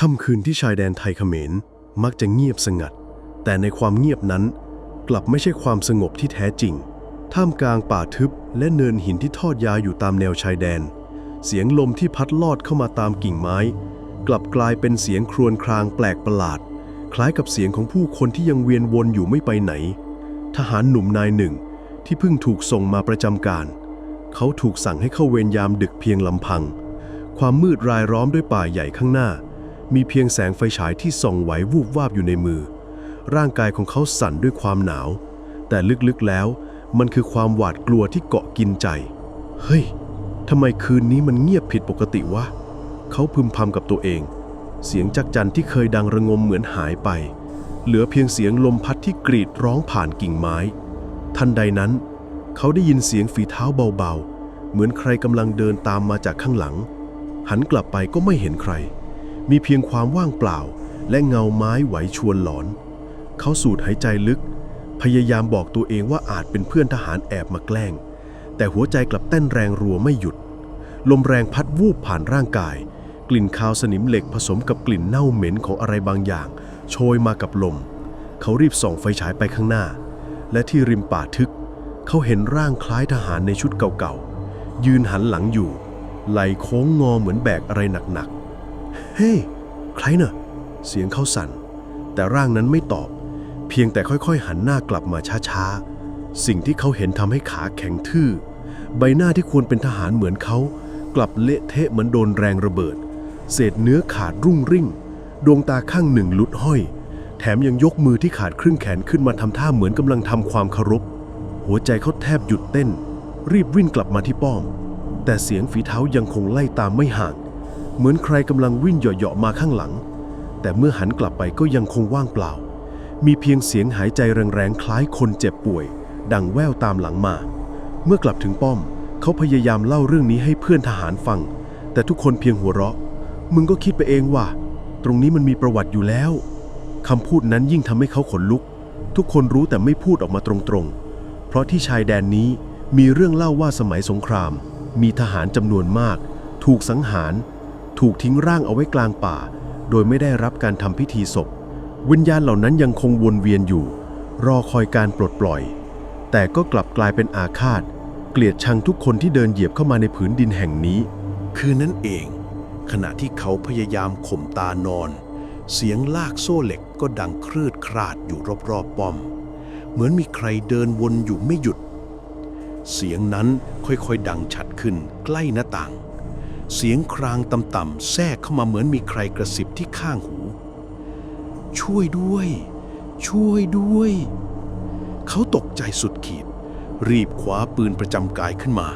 ค่ำคืนที่ชายแดนไทยเขมรมักจะเงียบสงัด แต่ในความเงียบนั้น กลับไม่ใช่ความสงบที่แท้จริง ท่ามกลางป่าทึบและเนินหินที่ทอดยาวอยู่ตามแนวชายแดน เสียงลมที่พัดลอดเข้ามาตามกิ่งไม้ กลับกลายเป็นเสียงครวญครางแปลกประหลาด คล้ายกับเสียงของผู้คนที่ยังเวียนวนอยู่ไม่ไปไหน ทหารหนุ่มนายหนึ่ง ที่เพิ่งถูกส่งมาประจำการ เขาถูกสั่งให้เข้าเวรยามดึกเพียงลำพัง ความมืดรายล้อมด้วยป่าใหญ่ข้างหน้า มีเพียงแสงไฟฉายที่ส่องไหววูบวาบอยู่ในมือ ร่างกายของเขาสั่นด้วยความหนาว แต่ลึกๆแล้ว มันคือความหวาดกลัวที่เกาะกินใจ เฮ้ยทำไมคืนนี้มันเงียบผิดปกติวะ เขาพึมพำกับตัวเอง เสียงจักจันที่เคยดังระงมเหมือนหายไป เหลือเพียงเสียงลมพัดที่กรีดร้องผ่านกิ่งไม้ ทันใดนั้น เขาได้ยินเสียงฝีเท้าเบาๆ เหมือนใครกำลังเดินตามมาจากข้างหลัง หันกลับไปก็ไม่เห็นใคร มีเพียงความว่างเปล่า และเงาไม้ไหวชวนหลอน เขาสูดหายใจลึก พยายามบอกตัวเองว่าอาจเป็นเพื่อนทหารแอบมาแกล้ง แต่หัวใจกลับเต้นแรงรัวไม่หยุด ลมแรงพัดวูบผ่านร่างกาย กลิ่นคาวสนิมเหล็กผสมกับกลิ่นเน่าเหม็นของอะไรบางอย่าง โชยมากับลม เขารีบส่องไฟฉายไปข้างหน้า และที่ริมป่าทึก เขาเห็นร่างคล้ายทหารในชุดเก่าๆยืนหันหลังอยู่ ไหลโค้งงอเหมือนแบกอะไรหนักๆ เฮ้ใครเน่ะ เสียงเขาสั่น แต่ร่างนั้นไม่ตอบ เพียงแต่ค่อยๆ หันหน้ากลับมาช้าๆ สิ่งที่เขาเห็นทำให้ขาแข็งทื่อ ใบหน้าที่ควรเป็นทหารเหมือนเขา กลับเละเทะเหมือนโดนแรงระเบิด เศษเนื้อขาดรุ่งริ่ง ดวงตาข้างหนึ่งหลุดห้อย แถมยังยกมือที่ขาดครึ่งแขนขึ้นมาทำท่าเหมือนกำลังทำความเคารพ หัวใจเขาแทบหยุดเต้น รีบวิ่งกลับมาที่ป้อม แต่เสียงฝีเท้ายังคงไล่ตามไม่ห่าง เหมือนใครกำลังวิ่งเหยาะๆมาข้างหลัง แต่เมื่อหันกลับไปก็ยังคงว่างเปล่า มีเพียงเสียงหายใจแรงๆ คล้ายคนเจ็บป่วย ดังแว่วตามหลังมา เมื่อกลับถึงป้อม เขาพยายามเล่าเรื่องนี้ให้เพื่อนทหารฟัง แต่ทุกคนเพียงหัวเราะ มึงก็คิดไปเองว่า ตรงนี้มันมีประวัติอยู่แล้วคำพูดนั้นยิ่งทำให้เขาขนลุก ทุกคนรู้แต่ไม่พูดออกมาตรงๆ เพราะที่ชายแดนนี้มีเรื่องเล่าว่าสมัยสงคราม มีทหารจำนวนมาก ถูกสังหาร ถูกทิ้งร่างเอาไว้กลางป่า โดยไม่ได้รับการทำพิธีศพ วิญญาณเหล่านั้นยังคงวนเวียนอยู่ รอคอยการปลดปล่อย แต่ก็กลับกลายเป็นอาฆาต เกลียดชังทุกคนที่เดินเหยียบเข้ามาในผืนดินแห่งนี้ คืนนั้นเอง ขณะที่เขาพยายามข่มตานอน เสียงลากโซ่เหล็กก็ดังครืดคราดอยู่รอบๆป้อม เหมือนมีใครเดินวนอยู่ไม่หยุด เสียงนั้นค่อยๆดังชัดขึ้นใกล้หน้าต่าง เสียงครางต่ำๆแทรกเข้ามาเหมือนมีใครกระซิบที่ข้างหู ช่วยด้วย ช่วยด้วย เขาตกใจสุดขีด รีบคว้าปืนประจำกายขึ้นมา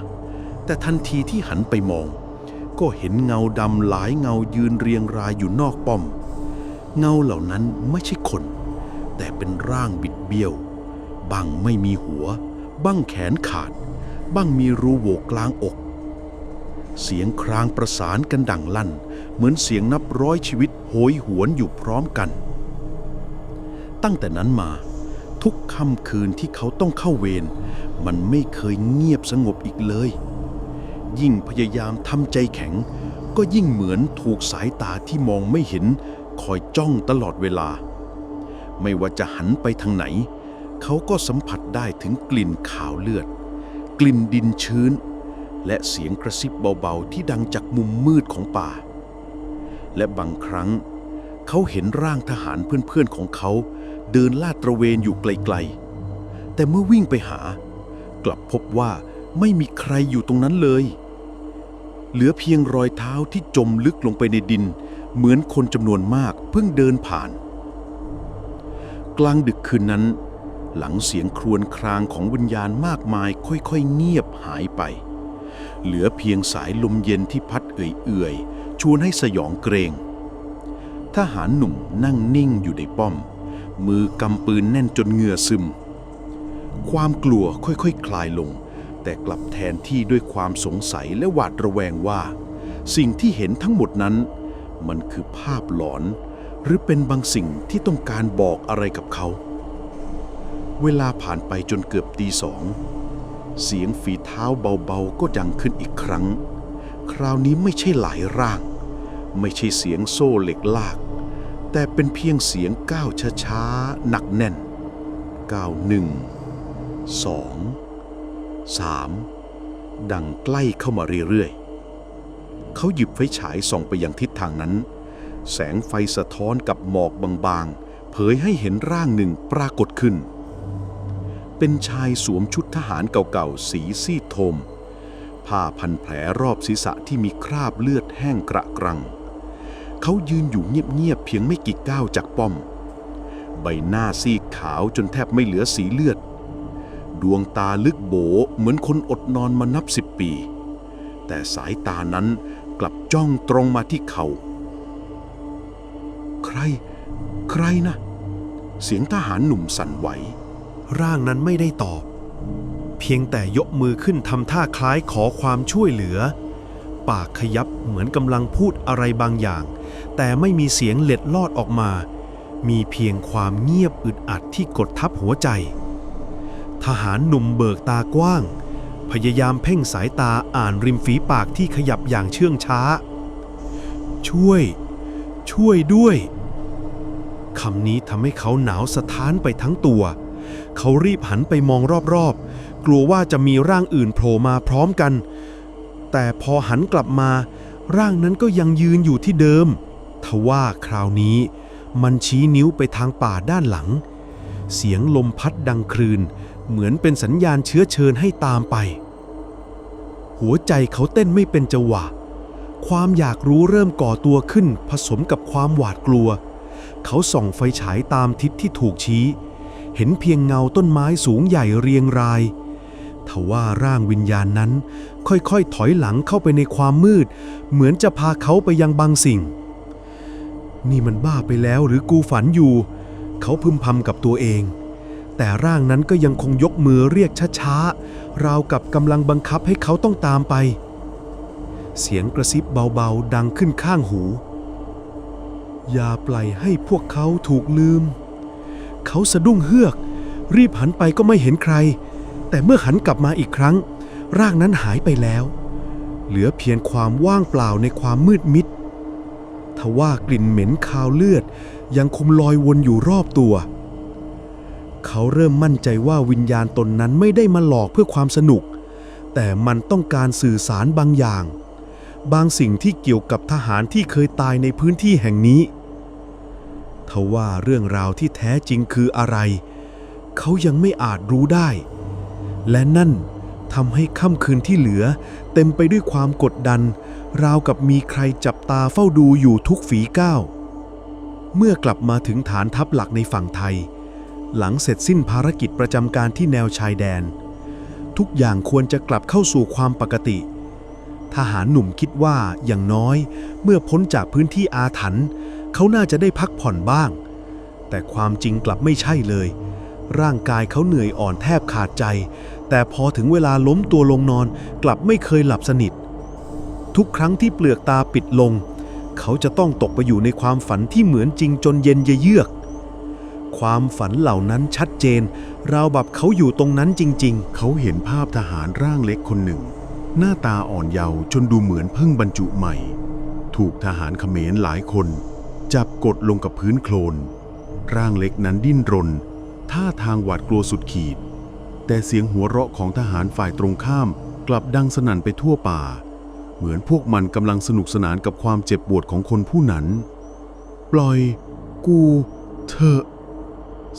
แต่ทันทีที่หันไปมอง ก็เห็นเงาดำหลายเงายืนเรียงรายอยู่นอกป้อม เงาเหล่านั้นไม่ใช่คน แต่เป็นร่างบิดเบี้ยวบ้างไม่มีหัว บ้างแขนขาด บ้างมีรูโหวกกลางอก เสียงครางประสานกันดังลั่น เหมือนเสียงนับร้อยชีวิตโหยหวนอยู่พร้อมกัน ตั้งแต่นั้นมา ทุกค่ำคืนที่เขาต้องเข้าเวร มันไม่เคยเงียบสงบอีกเลย ยิ่งพยายามทำใจแข็ง ก็ยิ่งเหมือนถูกสายตาที่มองไม่เห็น คอยจ้องตลอดเวลา ไม่ว่าจะหันไปทางไหน เขาก็สัมผัสได้ถึงกลิ่นขาวเลือด กลิ่นดินชื้น และเสียงกระซิบเบาๆที่ดังจากมุมมืดของป่า และบางครั้ง เขาเห็นร่างทหารเพื่อนๆของเขา เดินลาดตระเวนอยู่ไกลๆ แต่เมื่อวิ่งไปหา กลับพบว่าไม่มีใครอยู่ตรงนั้นเลย เหลือเพียงรอยเท้าที่จมลึกลงไปในดิน เหมือนคนจำนวนมากเพิ่งเดินผ่าน กลางดึกคืนนั้น หลังเสียงครวญครางของวิญญาณมากมายค่อยๆ เงียบหายไป เหลือเพียงสายลมเย็นที่พัดเอื่อยๆ ชวนให้สยองเกรงทหารหนุ่มนั่งนิ่งอยู่ในป้อม มือกำปืนแน่นจนเหงื่อซึม ความกลัวค่อยๆคคลายลง แต่กลับแทนที่ด้วยความสงสัยและหวาดระแวงว่า สิ่งที่เห็นทั้งหมดนั้น มันคือภาพหลอน หรือเป็นบางสิ่งที่ต้องการบอกอะไรกับเขา เวลาผ่านไปจนเกือบตีสอง เสียงฝีเท้าเบาๆก็ดังขึ้นอีกครั้ง คราวนี้ไม่ใช่หลายร่าง ไม่ใช่เสียงโซ่เหล็กลาก แต่เป็นเพียงเสียงก้าวช้าๆ หนักแน่น ก้าวหนึ่งสองสามดังใกล้เข้ามาเรื่อยๆ เขาหยิบไฟฉายส่องไปยังทิศทางนั้น แสงไฟสะท้อนกับหมอกบางๆ เผยให้เห็นร่างหนึ่งปรากฏขึ้น เป็นชายสวมชุดทหารเก่าๆ สีซีดโทม ผ้าพันแผลรอบศีรษะที่มีคราบเลือดแห้งกระกรัง เขายืนอยู่เงียบๆเพียงไม่กี่ก้าวจากป้อม ใบหน้าซีดขาวจนแทบไม่เหลือสีเลือด ดวงตาลึกโบเหมือนคนอดนอนมานับสิบปี แต่สายตานั้นกลับจ้องตรงมาที่เขา ใคร ใครนะ เสียงทหารหนุ่มสั่นไหว ร่างนั้นไม่ได้ตอบ เพียงแต่ยกมือขึ้นทำท่าคล้ายขอความช่วยเหลือ ปากขยับเหมือนกำลังพูดอะไรบางอย่าง แต่ไม่มีเสียงเล็ดลอดออกมา มีเพียงความเงียบอึดอัดที่กดทับหัวใจ ทหารหนุ่มเบิกตากว้าง พยายามเพ่งสายตาอ่านริมฝีปากที่ขยับอย่างเชื่องช้า ช่วย ช่วยด้วยคำนี้ทำให้เขาหนาวสะท้านไปทั้งตัวเเขารีบหันไปมองรอบๆ กลัวว่าจะมีร่างอื่นโผล่มาพร้อมกัน แต่พอหันกลับมา ร่างนั้นก็ยังยืนอยู่ที่เดิม ทว่าคราวนี้ มันชี้นิ้วไปทางป่าด้านหลัง เสียงลมพัดดังครืน เหมือนเป็นสัญญาณเชื้อเชิญให้ตามไป หัวใจเขาเต้นไม่เป็นจังหวะ ความอยากรู้เริ่มก่อตัวขึ้นผสมกับความหวาดกลัว เขาส่องไฟฉายตามทิศที่ถูกชี้ เห็นเพียงเงาต้นไม้สูงใหญ่เรียงรายทว่าร่างวิญญาณนั้น ค่อยๆ ถอยหลังเข้าไปในความมืด เหมือนจะพาเขาไปยังบางสิ่ง นี่มันบ้าไปแล้วหรือกูฝันอยู่ เขาพึมพำกับตัวเอง แต่ร่างนั้นก็ยังคงยกมือเรียกช้าๆ ราวกับกำลังบังคับให้เขาต้องตามไป เสียงกระซิบเบาๆ ดังขึ้นข้างหู อย่าปล่อยให้พวกเขาถูกลืม เขาสะดุ้งเฮือก รีบหันไปก็ไม่เห็นใคร แต่เมื่อหันกลับมาอีกครั้ง ร่างนั้นหายไปแล้ว เหลือเพียงความว่างเปล่าในความมืดมิดทว่ากลิ่นเหม็นคาวเลือดยังคงลอยวนอยู่รอบตัว เขาเริ่มมั่นใจว่าวิญญาณตนนั้นไม่ได้มาหลอกเพื่อความสนุก แต่มันต้องการสื่อสารบางอย่าง บางสิ่งที่เกี่ยวกับทหารที่เคยตายในพื้นที่แห่งนี้ ทว่าเรื่องราวที่แท้จริงคืออะไร เขายังไม่อาจรู้ได้ และนั่นทำให้ค่ำคืนที่เหลือ เต็มไปด้วยความกดดัน ราวกับมีใครจับตาเฝ้าดูอยู่ทุกฝีก้าว เมื่อกลับมาถึงฐานทัพหลักในฝั่งไทย หลังเสร็จสิ้นภารกิจประจำการที่แนวชายแดน ทุกอย่างควรจะกลับเข้าสู่ความปกติ ทหารหนุ่มคิดว่าอย่างน้อย เมื่อพ้นจากพื้นที่อาถรรพ์ เขาน่าจะได้พักผ่อนบ้าง แต่ความจริงกลับไม่ใช่เลย ร่างกายเขาเหนื่อยอ่อนแทบขาดใจ แต่พอถึงเวลาล้มตัวลงนอนกลับไม่เคยหลับสนิท ทุกครั้งที่เปลือกตาปิดลง เขาจะต้องตกไปอยู่ในความฝันที่เหมือนจริงจนเย็นเยือก ความฝันเหล่านั้นชัดเจน ราวแบบเขาอยู่ตรงนั้นจริง ๆ เขาเห็นภาพทหารร่างเล็กคนหนึ่ง หน้าตาอ่อนเยาว์จนดูเหมือนเพิ่งบรรจุใหม่ ถูกทหารเขมรหลายคน จับกดลงกับพื้นโคลน ร่างเล็กนั้นดิ้นรน ท่าทางหวาดกลัวสุดขีด แต่เสียงหัวเราะของทหารฝ่ายตรงข้ามกลับดังสนั่นไปทั่วป่า เหมือนพวกมันกำลังสนุกสนานกับความเจ็บปวดของคนผู้นั้น ปล่อย กู เธอ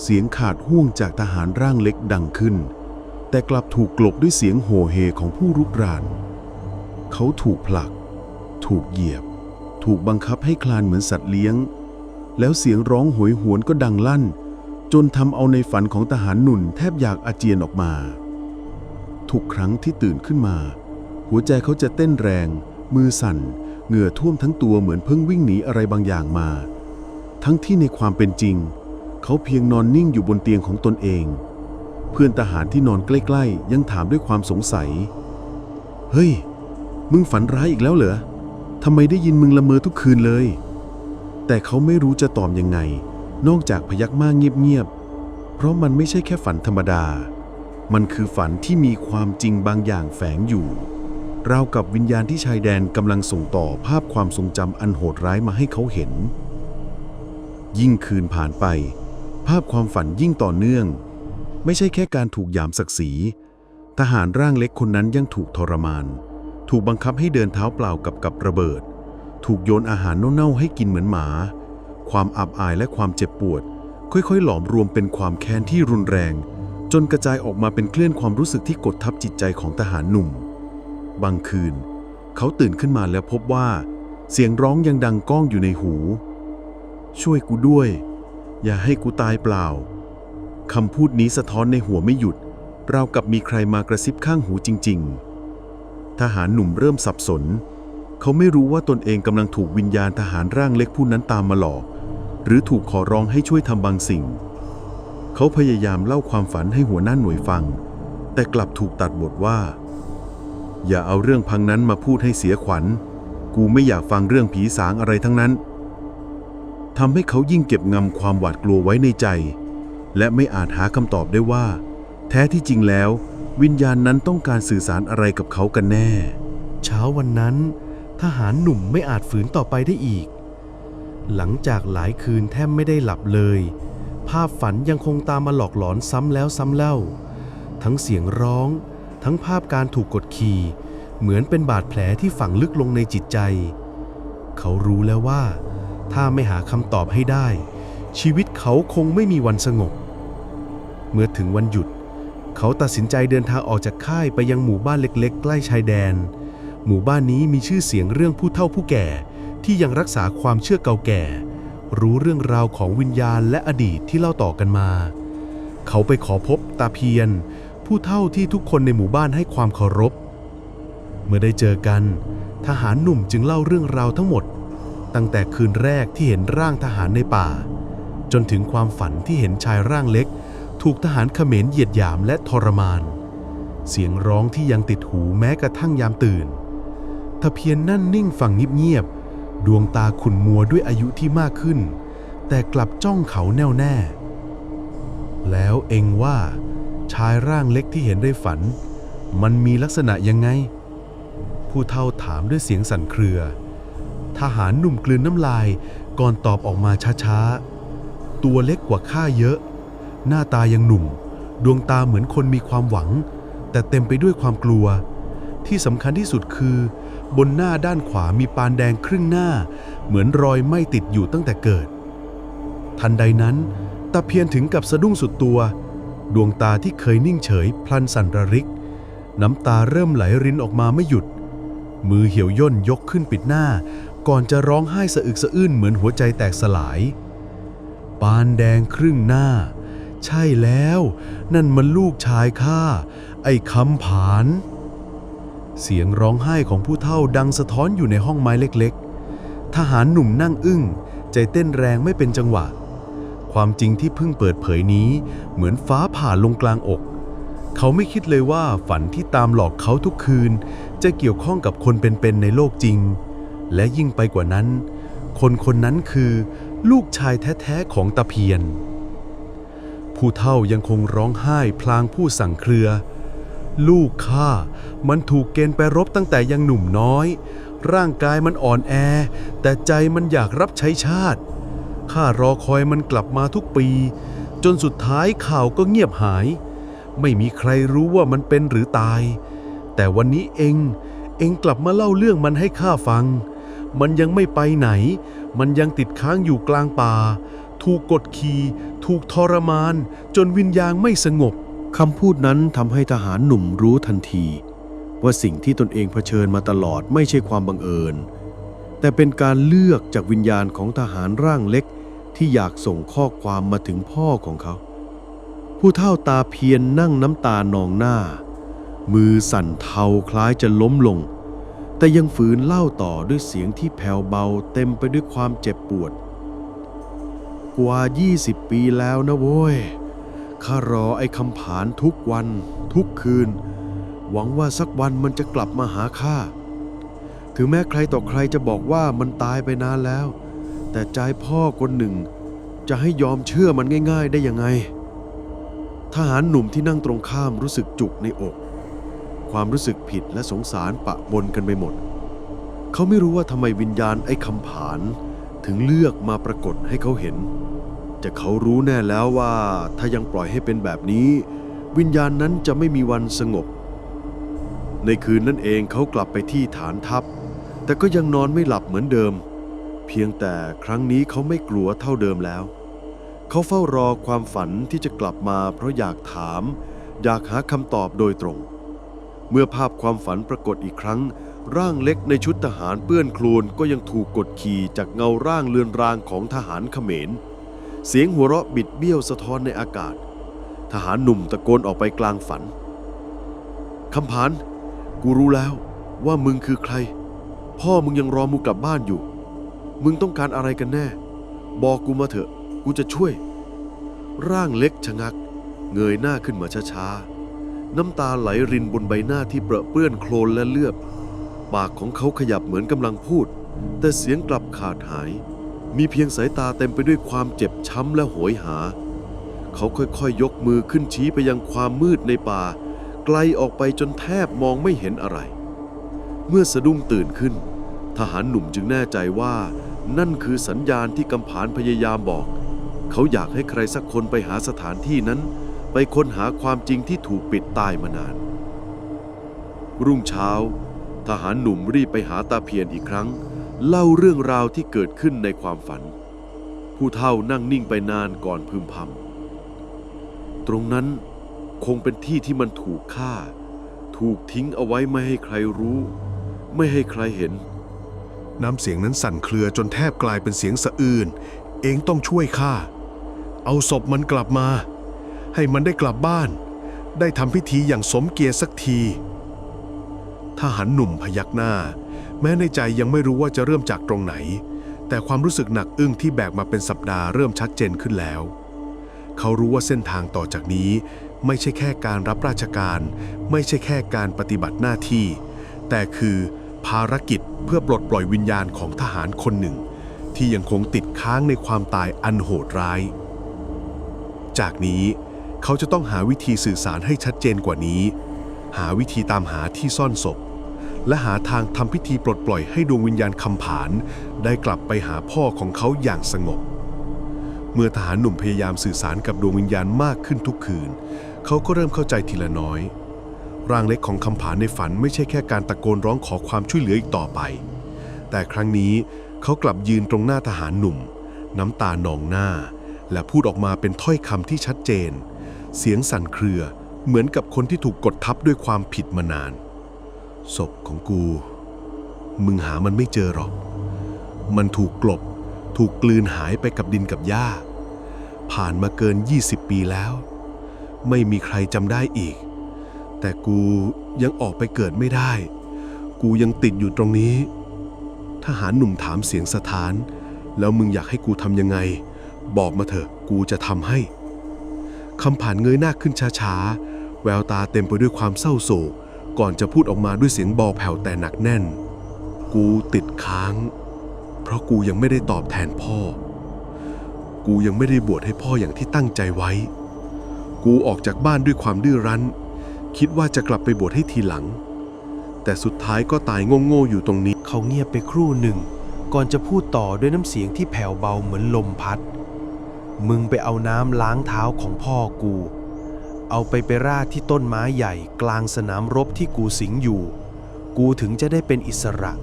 เสียงขาดห่วงจากทหารร่างเล็กดังขึ้น แต่กลับถูกกลบด้วยเสียงโห่เฮของผู้รุกราน เขาถูกผลัก ถูกเหยียบ ถูกบังคับให้คลานเหมือนสัตว์เลี้ยง แล้วเสียงร้องโหยหวนก็ดังลั่น จนทำเอาในฝันของทหารหนุ่นแทบอยากอาเจียนออกมา ทุกครั้งที่ตื่นขึ้นมา หัวใจเขาจะเต้นแรง มือสั่น เหงื่อท่วมทั้งตัวเหมือนเพิ่งวิ่งหนีอะไรบางอย่างมา ทั้งที่ในความเป็นจริง เขาเพียงนอนนิ่งอยู่บนเตียงของตนเอง เพื่อนทหารที่นอนใกล้ ๆ ยังถามด้วยความสงสัย เฮ้ย มึงฝันร้ายอีกแล้วเหรอ ทำไมได้ยินมึงละเมอทุกคืนเลย แต่เขาไม่รู้จะตอบยังไง นอกจากพยักหน้าเงียบๆ เพราะมันไม่ใช่แค่ฝันธรรมดา มันคือฝันที่มีความจริงบางอย่างแฝงอยู่ ราวกับวิญญาณที่ชายแดนกำลังส่งต่อภาพความทรงจำอันโหดร้ายมาให้เขาเห็น ยิ่งคืนผ่านไป ภาพความฝันยิ่งต่อเนื่อง ไม่ใช่แค่การถูกยามศักดิ์ศรี ทหารร่างเล็กคนนั้นยังถูกทรมาน ถูกบังคับให้เดินเท้าเปล่ากับกับระเบิด ถูกโยนอาหารเน่าๆให้กินเหมือนหมา ความอับอายและความเจ็บปวด ค่อยๆ หลอมรวมเป็นความแค้นที่รุนแรง จนกระจายออกมาเป็นคลื่นความรู้สึกที่กดทับจิตใจของทหารหนุ่ม บางคืน เขาตื่นขึ้นมาแล้วพบว่า เสียงร้องยังดังก้องอยู่ในหู ช่วยกูด้วย อย่าให้กูตายเปล่าคำพูดนี้สะท้อนในหัวไม่หยุดราวกับมีใครมากระซิบข้างหูจริง ๆ ทหารหนุ่มเริ่มสับสน เขาไม่รู้ว่าตนเองกำลังถูกวิญญาณทหารร่างเล็กผู้นั้นตามมาหลอก หรือถูกขอร้องให้ช่วยทำบางสิ่ง เขาพยายามเล่าความฝันให้หัวหน้าหน่วยฟัง แต่กลับถูกตัดบทว่า อย่าเอาเรื่องพังนั้นมาพูดให้เสียขวัญ กูไม่อยากฟังเรื่องผีสางอะไรทั้งนั้นทำให้เขายิ่งเก็บงำความหวาดกลัวไว้ในใจ และไม่อาจหาคำตอบได้ว่า แท้ที่จริงแล้ว วิญญาณนั้นต้องการสื่อสารอะไรกับเขากันแน่ เช้าวันนั้น ทหารหนุ่มไม่อาจฝืนต่อไปได้อีก หลังจากหลายคืนแทบไม่ได้หลับเลย ภาพฝันยังคงตามมาหลอกหลอนซ้ำแล้วซ้ำเล่า ทั้งเสียงร้อง ทั้งภาพการถูกกดขี่ เหมือนเป็นบาดแผลที่ฝังลึกลงในจิตใจ เขารู้แล้วว่า ถ้าไม่หาคำตอบให้ได้ ชีวิตเขาคงไม่มีวันสงบ เมื่อถึงวันหยุด เขาตัดสินใจเดินทางออกจากค่ายไปยังหมู่บ้านเล็กๆ ใกล้ชายแดน หมู่บ้านนี้มีชื่อเสียงเรื่องผู้เฒ่าผู้แก่ ที่ยังรักษาความเชื่อเก่าแก่ รู้เรื่องราวของวิญญาณและอดีตที่เล่าต่อกันมา เขาไปขอพบตาเพียน ผู้เฒ่าที่ทุกคนในหมู่บ้านให้ความเคารพ เมื่อได้เจอกัน ทหารหนุ่มจึงเล่าเรื่องราวทั้งหมด ตั้งแต่คืนแรกที่เห็นร่างทหารในป่า จนถึงความฝันที่เห็นชายร่างเล็ก ถูกทหารเขมรเหยียดหยามและทรมาน เสียงร้องที่ยังติดหูแม้กระทั่งยามตื่นตะเพียนนั่นนิ่งฟังเงียบๆดวงตาขุ่นมัวด้วยอายุที่มากขึ้น แต่กลับจ้องเขาแน่วแน่ แล้วเองว่า ชายร่างเล็กที่เห็นได้ฝัน มันมีลักษณะยังไง ผู้เฒ่าถามด้วยเสียงสั่นเครือ ทหารหนุ่มกลืนน้ำลายก่อนตอบออกมาช้าๆ ตัวเล็กกว่าข้าเยอะ หน้าตายังหนุ่ม ดวงตาเหมือนคนมีความหวัง แต่เต็มไปด้วยความกลัว ที่สำคัญที่สุดคือ บนหน้าด้านขวามีปานแดงครึ่งหน้า เหมือนรอยไหม้ติดอยู่ตั้งแต่เกิด ทันใดนั้นตาเพียนถึงกับสะดุ้งสุดตัว ดวงตาที่เคยนิ่งเฉย พลันสั่นระริก น้ำตาเริ่มไหลรินออกมาไม่หยุด มือเหี่ยวย่นยกขึ้นปิดหน้า ก่อนจะร้องไห้สะอึกสะอื้นเหมือนหัวใจแตกสลาย ปานแดงครึ่งหน้า ใช่แล้ว นั่นมันลูกชายข้า ไอ้คำผาน เสียงร้องไห้ของผู้เฒ่าดังสะท้อนอยู่ในห้องไม้เล็กๆ ทหารหนุ่มนั่งอึ้ง ใจเต้นแรงไม่เป็นจังหวะ ความจริงที่เพิ่งเปิดเผยนี้ เหมือนฟ้าผ่าลงกลางอก เขาไม่คิดเลยว่าฝันที่ตามหลอกเขาทุกคืน จะเกี่ยวข้องกับคนเป็นๆในโลกจริง และยิ่งไปกว่านั้น คนคนนั้นคือ ลูกชายแท้ๆของตะเพียน ผู้เฒ่ายังคงร้องไห้พลางผู้สั่งเครือ ลูกข้ามันถูกเกณฑ์ไปรบตั้งแต่ยังหนุ่มน้อย ร่างกายมันอ่อนแอ แต่ใจมันอยากรับใช้ชาติข้ารอคอยมันกลับมาทุกปี จนสุดท้ายข่าวก็เงียบหาย ไม่มีใครรู้ว่ามันเป็นหรือตาย แต่วันนี้เองเองกลับมาเล่าเรื่องมันให้ข้าฟัง มันยังไม่ไปไหน มันยังติดค้างอยู่กลางป่า ถูกกดขี่ ถูกทรมาน จนวิญญาณไม่สงบคำพูดนั้นทำให้ทหารหนุ่มรู้ทันที ว่าสิ่งที่ตนเองเผชิญมาตลอดไม่ใช่ความบังเอิญ แต่เป็นการเลือกจากวิญญาณของทหารร่างเล็ก ที่อยากส่งข้อความมาถึงพ่อของเขา ผู้เฒ่าตาเพียนนั่งน้ำตานองหน้า มือสั่นเทาคล้ายจะล้มลง แต่ยังฝืนเล่าต่อด้วยเสียงที่แผ่วเบาเต็มไปด้วยความเจ็บปวด กว่า 20 ปีแล้วนะโว้ย ข้ารอไอ้คำผานทุกวัน ทุกคืน หวังว่าสักวันมันจะกลับมาหาข้า ถึงแม้ใครต่อใครจะบอกว่ามันตายไปนานแล้ว แต่ใจพ่อคนหนึ่ง จะให้ยอมเชื่อมันง่าย ๆ ได้ยังไง ทหารหนุ่มที่นั่งตรงข้ามรู้สึกจุกในอก ความรู้สึกผิดและสงสารปะปนกันไปหมด เขาไม่รู้ว่าทำไมวิญญาณไอ้คำผาน ถึงเลือกมาปรากฏให้เขาเห็น แต่เขารู้แน่แล้วว่าถ้ายังปล่อยให้เป็นแบบนี้ วิญญาณนั้นจะไม่มีวันสงบ ในคืนนั้นเองเขากลับไปที่ฐานทัพ แต่ก็ยังนอนไม่หลับเหมือนเดิม เพียงแต่ครั้งนี้เขาไม่กลัวเท่าเดิมแล้ว เขาเฝ้ารอความฝันที่จะกลับมาเพราะอยากถาม อยากหาคำตอบโดยตรง เมื่อภาพความฝันปรากฏอีกครั้ง ร่างเล็กในชุดทหารเปื้อนโคลนก็ยังถูกกดขี่จากเงาร่างเลือนรางของทหารเขมร เสียงหัวเราะบิดเบี้ยวสะท้อนในอากาศ ทหารหนุ่มตะโกนออกไปกลางฝันคำผาน กูรู้แล้วว่ามึงคือใคร พ่อมึงยังรอมึงกลับบ้านอยู่ มึงต้องการอะไรกันแน่ บอกกูมาเถอะ กูจะช่วย ร่างเล็กชะงัก เงยหน้าขึ้นมาช้าๆ น้ำตาไหลรินบนใบหน้าที่เปรอะเปื้อนโคลนและเลือด ปากของเขาขยับเหมือนกำลังพูด แต่เสียงกลับขาดหาย มีเพียงสายตาเต็มไปด้วยความเจ็บช้ำและโหยหา เขาค่อยๆยกมือขึ้นชี้ไปยังความมืดในป่า ไกลออกไปจนแทบมองไม่เห็นอะไร เมื่อสะดุ้งตื่นขึ้น ทหารหนุ่มจึงแน่ใจว่า นั่นคือสัญญาณที่กำผานพยายามบอก เขาอยากให้ใครสักคนไปหาสถานที่นั้น ไปค้นหาความจริงที่ถูกปิดตายมานาน รุ่งเช้า ทหารหนุ่มรีบไปหาตาเพียนอีกครั้ง เล่าเรื่องราวที่เกิดขึ้นในความฝัน ผู้เฒ่านั่งนิ่งไปนานก่อนพึมพำตรงนั้นคงเป็นที่ที่มันถูกฆ่า ถูกทิ้งเอาไว้ไม่ให้ใครรู้ ไม่ให้ใครเห็น น้ำเสียงนั้นสั่นเครือจนแทบกลายเป็นเสียงสะอื้นเองต้องช่วยข้าเอาศพมันกลับมา ให้มันได้กลับบ้าน ได้ทำพิธีอย่างสมเกียรติสักที ทหารหนุ่มพยักหน้า แม้ในใจยังไม่รู้ว่าจะเริ่มจากตรงไหน แต่ความรู้สึกหนักอึ้งที่แบกมาเป็นสัปดาห์เริ่มชัดเจนขึ้นแล้ว เขารู้ว่าเส้นทางต่อจากนี้ ไม่ใช่แค่การรับราชการ ไม่ใช่แค่การปฏิบัติหน้าที่ แต่คือภารกิจเพื่อปลดปล่อยวิญญาณของทหารคนหนึ่ง ที่ยังคงติดค้างในความตายอันโหดร้าย จากนี้เขาจะต้องหาวิธีสื่อสารให้ชัดเจนกว่านี้ หาวิธีตามหาที่ซ่อนศพ และหาทางทำพิธีปลดปล่อยให้ดวงวิญญาณคำผาน ได้กลับไปหาพ่อของเขาอย่างสงบ เมื่อทหารหนุ่มพยายามสื่อสารกับดวงวิญญาณมากขึ้นทุกคืน เขาก็เริ่มเข้าใจทีละน้อย ร่างเล็กของคำผานในฝันไม่ใช่แค่การตะโกนร้องขอความช่วยเหลืออีกต่อไป แต่ครั้งนี้เขากลับยืนตรงหน้าทหารหนุ่ม น้ำตานองหน้า และพูดออกมาเป็นถ้อยคำที่ชัดเจน เสียงสั่นเครือ เหมือนกับคนที่ถูกกดทับด้วยความผิดมานาน ศพของกู มึงหามันไม่เจอหรอก มันถูกกลบ ถูกกลืนหายไปกับดินกับหญ้า ผ่านมาเกิน 20 ปีแล้ว ไม่มีใครจำได้อีก แต่กูยังออกไปเกิดไม่ได้ กูยังติดอยู่ตรงนี้ ทหารหนุ่มถามเสียงสถาน แล้วมึงอยากให้กูทำยังไง บอกมาเถอะ กูจะทำให้คำผ่านเงยหน้าขึ้นช้าๆ แววตาเต็มไปด้วยความเศร้าโศก ก่อนจะพูดออกมาด้วยเสียงเบาแผ่วแต่หนักแน่น กูติดค้าง เพราะกูยังไม่ได้ตอบแทนพ่อ กูยังไม่ได้บวชให้พ่ออย่างที่ตั้งใจไว้ กูออกจากบ้านด้วยความดื้อรั้น คิดว่าจะกลับไปบวชให้ทีหลัง แต่สุดท้ายก็ตายโง่ๆอยู่ตรงนี้ เขาเงียบไปครู่หนึ่ง ก่อนจะพูดต่อด้วยน้ำเสียงที่แผ่วเบาเหมือนลมพัด มึงไปเอาน้ำล้างเท้าของพ่อกู เอาไปไปราดที่ต้นไม้ใหญ่กลางสนามรบที่กูสิงอยู่ กูถึงจะได้เป็นอิสระ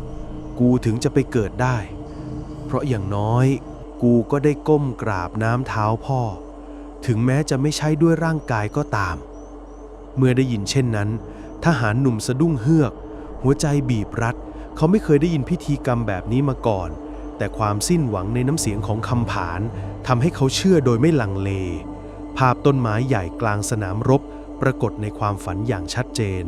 กูถึงจะไปเกิดได้ เพราะอย่างน้อย กูก็ได้ก้มกราบน้ำเท้าพ่อ ถึงแม้จะไม่ใช่ด้วยร่างกายก็ตาม เมื่อได้ยินเช่นนั้น ทหารหนุ่มสะดุ้งเฮือก หัวใจบีบรัด เขาไม่เคยได้ยินพิธีกรรมแบบนี้มาก่อน แต่ความสิ้นหวังในน้ำเสียงของคำผานทำให้เขาเชื่อโดยไม่ลังเล ภาพต้นไม้ใหญ่กลางสนามรบ ปรากฏในความฝันอย่างชัดเจน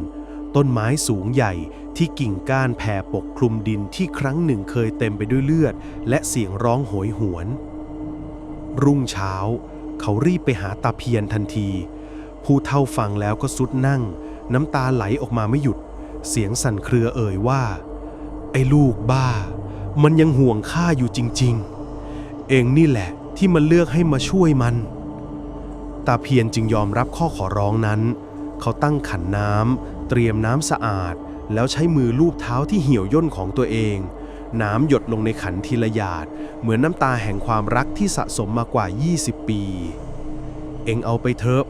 ต้นไม้สูงใหญ่ที่กิ่งก้านแผ่ปกคลุมดินที่ครั้งหนึ่งเคยเต็มไปด้วยเลือด และเสียงร้องโหยหวน รุ่งเช้า เขารีบไปหาตาเพียนทันที ผู้เท่าฟังแล้วก็สุดนั่ง น้ำตาไหลออกมาไม่หยุด เสียงสั่นเครือเอ่ยว่า ไอ้ลูกบ้า มันยังห่วงข้าอยู่จริง ๆ เองนี่แหละที่มันเลือกให้มาช่วยมัน ตาเพียนจึงยอมรับข้อขอร้องนั้น เขาตั้งขันน้ำเตรียมน้ำสะอาด แล้วใช้มือลูบเท้าที่เหี่ยวย่นของตัวเอง น้ำหยดลงในขันทีละหยาด เหมือนน้ำตาแห่งความรักที่สะสมมากว่า 20 ปี เอ็งเอาไปเถอะ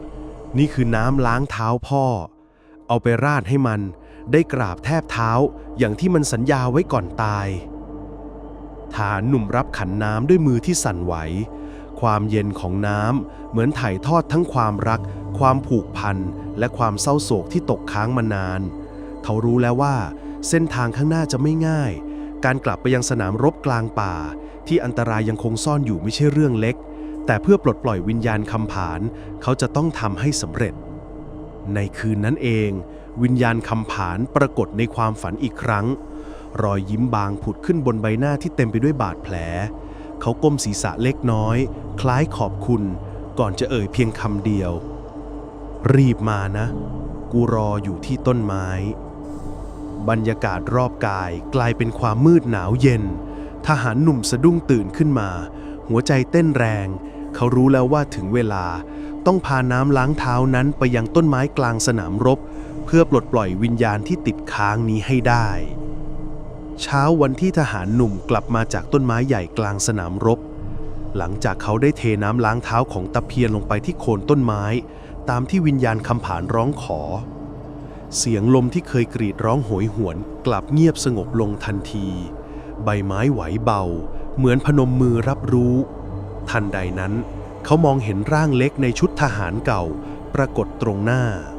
นี่คือน้ำล้างเท้าพ่อ เอาไปราดให้มัน ได้กราบแทบเท้า อย่างที่มันสัญญาไว้ก่อนตายทหารหนุ่มรับขันน้ำด้วยมือที่สั่นไหว ความเย็นของน้ำเหมือนถ่ายทอดทั้งความรัก ความผูกพัน และความเศร้าโศกที่ตกค้างมานาน เขารู้แล้วว่า เส้นทางข้างหน้าจะไม่ง่าย การกลับไปยังสนามรบกลางป่า ที่อันตรายยังคงซ่อนอยู่ไม่ใช่เรื่องเล็ก แต่เพื่อปลดปล่อยวิญญาณคำผาน เขาจะต้องทำให้สำเร็จ ในคืนนั้นเอง วิญญาณคำผานปรากฏในความฝันอีกครั้ง รอยยิ้มบางผุดขึ้นบนใบหน้าที่เต็มไปด้วยบาดแผล เขาก้มศีรษะเล็กน้อย คล้ายขอบคุณ ก่อนจะเอ่ยเพียงคำเดียว รีบมานะ กูรออยู่ที่ต้นไม้ บรรยากาศรอบกายกลายเป็นความมืดหนาวเย็น ทหารหนุ่มสะดุ้งตื่นขึ้นมา หัวใจเต้นแรง เขารู้แล้วว่าถึงเวลา ต้องพาน้ำล้างเท้านั้นไปยังต้นไม้กลางสนามรบ เพื่อปลดปล่อยวิญญาณที่ติดค้างนี้ให้ได้ เช้าวันที่ทหารหนุ่มกลับมาจากต้นไม้ใหญ่กลางสนามรบ หลังจากเขาได้เทน้ำล้างเท้าของตะเพียนลงไปที่โคนต้นไม้ ตามที่วิญญาณคำผานร้องขอ เสียงลมที่เคยกรีดร้องโหยหวน กลับเงียบสงบลงทันที ใบไม้ไหวเบา เหมือนพนมมือรับรู้ ทันใดนั้น เขามองเห็นร่างเล็กในชุดทหารเก่า ปรากฏตรงหน้า